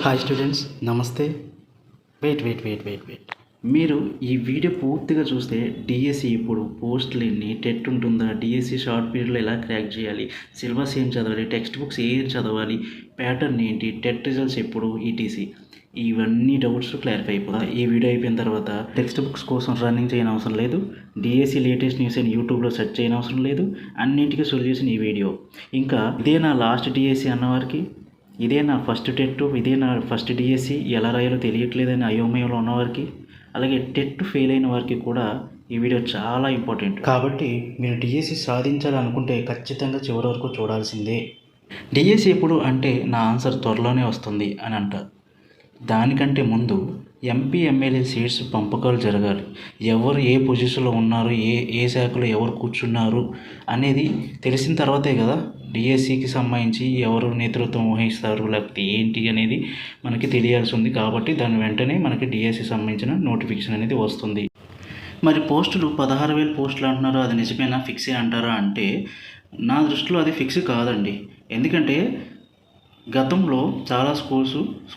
Hi students నమస్తే. Wait wait wait wait wait మీరు ఈ వీడియో పూర్తిగా చూస్తే డిఎస్సి ఇప్పుడు పోస్ట్లు ఎన్ని టెట్ ఉంటుందా? డిఎస్సి షార్ట్ పీరియడ్లో ఎలా క్రాక్ చేయాలి? సిలబస్ ఏం చదవాలి? టెక్స్ట్ బుక్స్ ఏం చదవాలి? ప్యాటర్న్ ఏంటి? టెట్ రిజల్ట్స్ ఎప్పుడు? ఈటీసీ ఇవన్నీ డౌట్స్ క్లారిఫై అయిపోదా? ఈ వీడియో అయిపోయిన తర్వాత టెక్స్ట్ బుక్స్ కోసం రన్నింగ్ చేయని అవసరం లేదు. డిఎస్సి లేటెస్ట్ న్యూస్ అని యూట్యూబ్లో సెర్చ్ చేయని అవసరం లేదు. అన్నింటికీ సొల్యూషన్ ఈ వీడియో. ఇంకా ఇదే నా లాస్ట్ డిఎస్సి అన్నవారికి. ఇదే నా ఫస్ట్ టెట్ ఇదే నా ఫస్ట్ డిఎస్సి ఎలా రాయాలో తెలియట్లేదని అయోమయంలో ఉన్నవారికి అలాగే టెట్ ఫెయిల్ అయిన వారికి కూడా ఈ వీడియో చాలా ఇంపార్టెంట్ కాబట్టి మీరు డిఎస్సి సాధించాలనుకుంటే ఖచ్చితంగా చివరి వరకు చూడాల్సిందే. డిఎస్సి ఎప్పుడు అంటే నా ఆన్సర్ త్వరలోనే వస్తుంది అని అంటారు. దానికంటే ముందు ఎంపీ ఎమ్మెల్యే సీట్స్ పంపకాలు జరగాలి. ఎవరు ఏ పొజిషన్లో ఉన్నారు ఏ ఏ శాఖలో ఎవరు కూర్చున్నారు అనేది తెలిసిన తర్వాతే కదా. డిఎస్సికి సంబంధించి ఎవరు నేతృత్వం వహిస్తారు లేకపోతే ఏంటి అనేది మనకి తెలియాల్సి ఉంది. కాబట్టి దాని వెంటనే మనకి డిఎస్సి సంబంధించిన నోటిఫికేషన్ అనేది వస్తుంది. మరి పోస్టులు పదహారు వేల పోస్టులు అంటున్నారు? అది నిజమేనా? ఫిక్సే అంటారా? అంటే నా దృష్టిలో అది ఫిక్స్ కాదండి. ఎందుకంటే గతంలో చాలా స్కూల్స్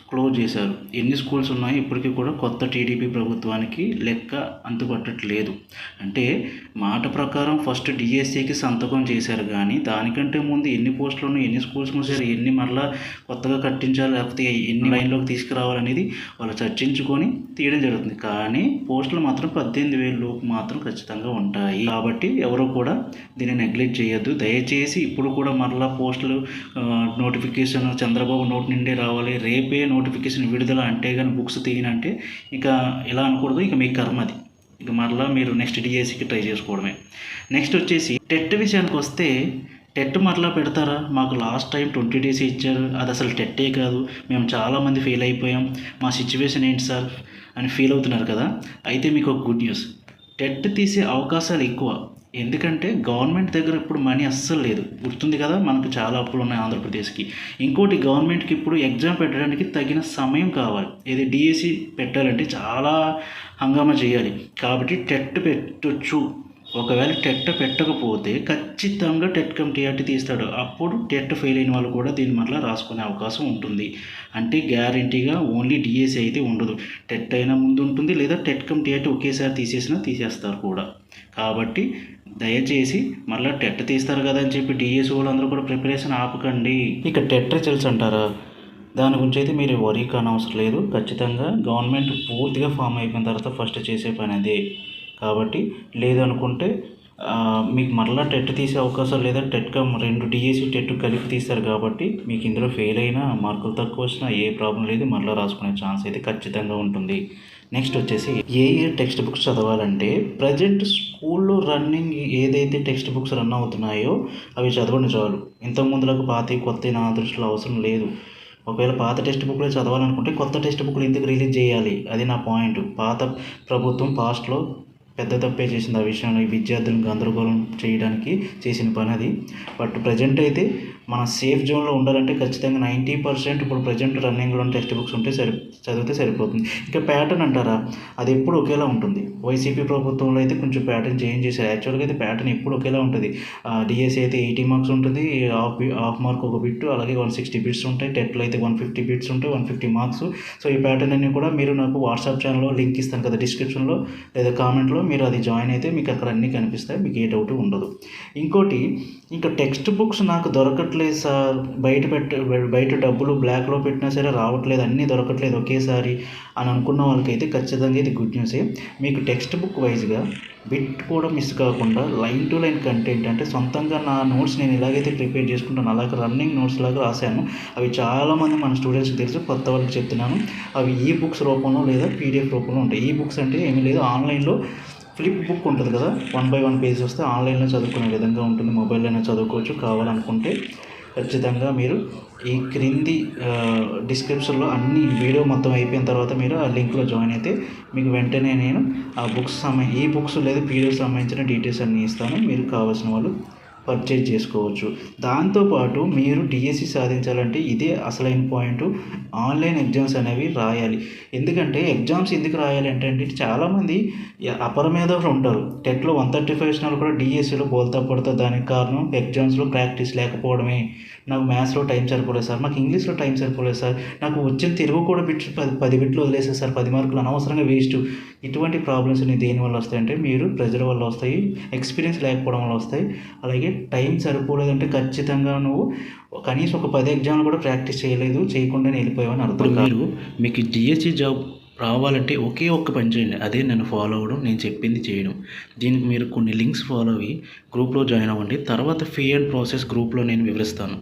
క్లోజ్ చేశారు. ఎన్ని స్కూల్స్ ఉన్నాయో? ఇప్పటికీ కూడా కొత్త టీడీపీ ప్రభుత్వానికి లెక్క అంతుపట్టట్లేదు. అంటే మాట ప్రకారం ఫస్ట్ డిఎస్సికి సంతకం చేశారు కానీ దానికంటే ముందు ఎన్ని పోస్టులు ఉన్నాయి ఎన్ని స్కూల్స్ మూసారు ఎన్ని మరలా కొత్తగా కట్టించాలి లేకపోతే ఎన్ని లైన్లోకి తీసుకురావాలనేది వాళ్ళు చర్చించుకొని తీయడం జరుగుతుంది. కానీ పోస్టులు మాత్రం పద్దెనిమిది వేల లోపు మాత్రం ఖచ్చితంగా ఉంటాయి. కాబట్టి ఎవరు కూడా దీన్ని నెగ్లెక్ట్ చేయొద్దు. దయచేసి ఇప్పుడు కూడా మరలా పోస్టులు నోటిఫికేషన్ చంద్రబాబు నోటి నుండి రావాలి. రేపే నోటిఫికేషన్ విడుదల అంటే కానీ బుక్స్ తీయనంటే ఇక ఇలా అనకూడదు? ఇక మీ కర్మ అది. ఇక మరలా మీరు నెక్స్ట్ డిఎస్సికి ట్రై చేసుకోవడమే. నెక్స్ట్ వచ్చేసి టెట్ విషయానికి వస్తే టెట్ మరలా పెడతారా? మాకు లాస్ట్ టైం ట్వంటీ డేస్ ఇచ్చారు. అది అసలు టెట్టే కాదు. మేము చాలామంది ఫెయిల్ అయిపోయాం. మా సిచ్యువేషన్ ఏంటి సార్? అని ఫీల్ అవుతున్నారు కదా. అయితే మీకు ఒక గుడ్ న్యూస్. టెట్ తీసే అవకాశాలు ఎక్కువ. ఎందుకంటే గవర్నమెంట్ దగ్గర ఇప్పుడు మనీ అస్సలు లేదు. గుర్తుంది కదా? మనకు చాలా అప్పులు ఉన్నాయి ఆంధ్రప్రదేశ్కి. ఇంకోటి గవర్నమెంట్కి ఇప్పుడు ఎగ్జామ్ పెట్టడానికి తగిన సమయం కావాలి. ఇది డిఎస్సి పెట్టాలంటే చాలా హంగామా చేయాలి. కాబట్టి టెట్ పెట్టొచ్చు. ఒకవేళ టెట్ పెట్టకపోతే ఖచ్చితంగా టెట్ కమ్ టీఆర్టీ తీస్తాడు. అప్పుడు టెట్ ఫెయిల్ అయిన వాళ్ళు కూడా దీని మళ్ళీ రాసుకునే అవకాశం ఉంటుంది. అంటే గ్యారంటీగా ఓన్లీ డిఎస్సి అయితే ఉండదు. టెట్ అయినా ముందు ఉంటుంది లేదా టెట్ కమ్ టీఆర్టీ ఒకేసారి తీసేసినా తీసేస్తారు కూడా. కాబట్టి దయచేసి మళ్ళీ టెట్ తీస్తారు కదా అని చెప్పి డిఎస్సి వాళ్ళందరూ కూడా ప్రిపరేషన్ ఆపకండి. ఇక టెట్ రిజల్ట్స్ అంటారా? దాని గురించి అయితే మీరు వరీ కానవసరం లేదు. ఖచ్చితంగా గవర్నమెంట్ పూర్తిగా ఫామ్ అయిపోయిన తర్వాత ఫస్ట్ చేసే పని అదే. కాబట్టి లేదనుకుంటే మీకు మరలా టెట్ తీసే అవకాశం లేదా టెట్ కమ్ రెండు డిఎస్సి టెట్ కలిపి తీస్తారు కాబట్టి మీకు ఇందులో ఫెయిల్ అయినా మార్కులు తక్కువ వచ్చినా ఏ ప్రాబ్లం లేదు. మరలా రాసుకునే ఛాన్స్ అయితే ఖచ్చితంగా ఉంటుంది. నెక్స్ట్ వచ్చేసి ఏ ఏ టెక్స్ట్ బుక్స్ చదవాలంటే ప్రజెంట్ స్కూల్లో రన్నింగ్ ఏదైతే టెక్స్ట్ బుక్స్ రన్ అవుతున్నాయో అవి చదవండి చాలు. ఇంతకు ముందులకు పాత కొత్త నా దృష్టిలో అవసరం లేదు. ఒకవేళ పాత టెక్స్ట్ బుక్లే చదవాలనుకుంటే కొత్త టెక్స్ట్ బుక్లు ఎందుకు రిలీజ్ చేయాలి? అది నా పాయింట్ పాత ప్రభుత్వం పాస్ట్లో పెద్ద తప్పే చేసింది ఆ విషయంలో. విద్యార్థులను గందరగోళం చేయడానికి చేసిన పని అది. బట్ ప్రజెంట్ అయితే మన సేఫ్ జోన్లో ఉండాలంటే ఖచ్చితంగా నైంటీ పర్సెంట్ ఇప్పుడు ప్రజెంట్ రన్నింగ్లో టెక్స్ట్ బుక్స్ ఉంటే సరి చదివితే సరిపోతుంది. ఇంకా ప్యాటర్న్ అంటారా? అది ఎప్పుడు ఒకేలా ఉంటుంది. వైసీపీ ప్రభుత్వంలో అయితే కొంచెం ప్యాటర్న్ చేంజ్ చేశారు. యాక్చువల్గా అయితే ప్యాటర్న్ ఎప్పుడు ఒకేలా ఉంటుంది. డిఎస్సి అయితే ఎయిటీ మార్క్స్ ఉంటుంది. హాఫ్ హాఫ్ మార్క్ ఒక బిట్ అలాగే వన్ సిక్స్టీ బిట్స్ ఉంటాయి. టెట్లో అయితే వన్ ఫిఫ్టీ బిట్స్ ఉంటాయి వన్ ఫిఫ్టీ మార్క్స్. సో ఈ ప్యాటర్న్ అన్ని కూడా మీరు నాకు వాట్సాప్ ఛానల్లో లింక్ ఇస్తాను కదా డిస్క్రిప్షన్లో లేదా కామెంట్లో. మీరు అది జాయిన్ అయితే మీకు అక్కడ అన్నీ కనిపిస్తాయి మీకు ఏ డౌట్ ఉండదు. ఇంకోటి ఇంకా టెక్స్ట్ బుక్స్ నాకు దొరకట్లేదు సార్. బయట పెట్ట బయట డబ్బులు బ్లాక్లో పెట్టినా సరే రావట్లేదు అన్నీ దొరకట్లేదు ఒకేసారి అని అనుకున్న వాళ్ళకైతే ఖచ్చితంగా ఇది గుడ్ న్యూసే. మీకు టెక్స్ట్ బుక్ వైజ్గా బిట్ కూడా మిస్ కాకుండా లైన్ టు లైన్ కంటెంట్ అంటే సొంతంగా నా నోట్స్ నేను ఎలాగైతే ప్రిపేర్ చేసుకుంటాను అలాగే రన్నింగ్ నోట్స్ లాగా రాశాను. అవి చాలామంది మన స్టూడెంట్స్కి తెలుసు కొత్త వాళ్ళకి చెప్తున్నాను. అవి ఈ బుక్స్ రూపంలో లేదా పీడిఎఫ్ రూపంలో ఉంటాయి. ఈ బుక్స్ అంటే ఏమీ లేదు ఆన్లైన్లో ఫ్లిప్ బుక్ ఉంటుంది కదా వన్ బై వన్ పేజెస్ వస్తే ఆన్లైన్లో చదువుకునే విధంగా ఉంటుంది మొబైల్లోనే చదువుకోవచ్చు కావాలనుకుంటే ఖచ్చితంగా మీరు ఈ క్రింది డిస్క్రిప్షన్లో అన్ని వీడియో మొత్తం అయిపోయిన తర్వాత మీరు ఆ లింక్లో జాయిన్ అయితే మీకు వెంటనే నేను ఆ బుక్స్ సంబంధించి ఈ బుక్స్ లేదా పీడిఎఫ్ సంబంధించిన డీటెయిల్స్ అన్నీ ఇస్తాను. మీరు కావాల్సిన వాళ్ళు పర్చేజ్ చేసుకోవచ్చు. దాంతోపాటు మీరు డిఎస్సి సాధించాలంటే ఇదే అసలైన పాయింట్ ఆన్లైన్ ఎగ్జామ్స్ అనేవి రాయాలి. ఎందుకంటే ఎగ్జామ్స్ ఎందుకు రాయాలి అంటే అంటే చాలామంది అపర మేధావులు ఉంటారు టెట్లో వన్ థర్టీ ఫైవ్ వచ్చిన కూడా డిఎస్సిలో బోల్తా పడతా దానికి కారణం ఎగ్జామ్స్లో ప్రాక్టీస్ లేకపోవడమే. నాకు మ్యాథ్స్లో టైం సరిపోలేదు సార్. నాకు ఇంగ్లీష్లో టైం సరిపోలేదు సార్. నాకు వచ్చిన తెలుగు కూడా బిట్ పది పది బిట్లు వదిలేసారు సార్. పది మార్కులు అనవసరంగా వేస్ట్ ఇటువంటి ప్రాబ్లమ్స్ అనేవి దేనివల్ల వస్తాయంటే మీరు ప్రెజర్ వల్ల వస్తాయి ఎక్స్పీరియన్స్ లేకపోవడం వల్ల వస్తాయి. అలాగే టైం సరిపోలేదంటే ఖచ్చితంగా నువ్వు కనీసం ఒక పది ఎగ్జామ్లు కూడా ప్రాక్టీస్ చేయలేదు చేయకుండానే వెళ్ళిపోయావని అర్థం మీరు మీకు డిఎస్సి జాబ్ రావాలంటే ఒకే ఒక్క పని చేయండి. అదే నన్ను ఫాలో అవ్వడం నేను చెప్పింది చేయడం. దీనికి మీరు కొన్ని లింక్స్ ఫాలో అయ్యి గ్రూప్లో జాయిన్ అవ్వండి. తర్వాత ఫీ అండ్ ప్రాసెస్ గ్రూప్లో నేను వివరిస్తాను.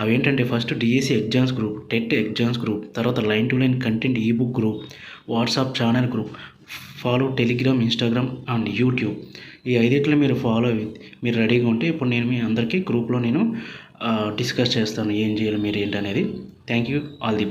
అవి ఏంటంటే first DSC exams group TET exams group తర్వాత లైన్ టు లైన్ కంటెంట్ ఈ book group WhatsApp channel group follow Telegram Instagram and YouTube ఈ ఐదిట్లో మీరు ఫాలో అయ్యి మీరు రెడీగా ఉంటే ఇప్పుడు నేను మీ అందరికీ గ్రూప్లో నేను డిస్కస్ చేస్తాను ఏం చేయాలి మీరు ఏంటి అనేది. Thank you all the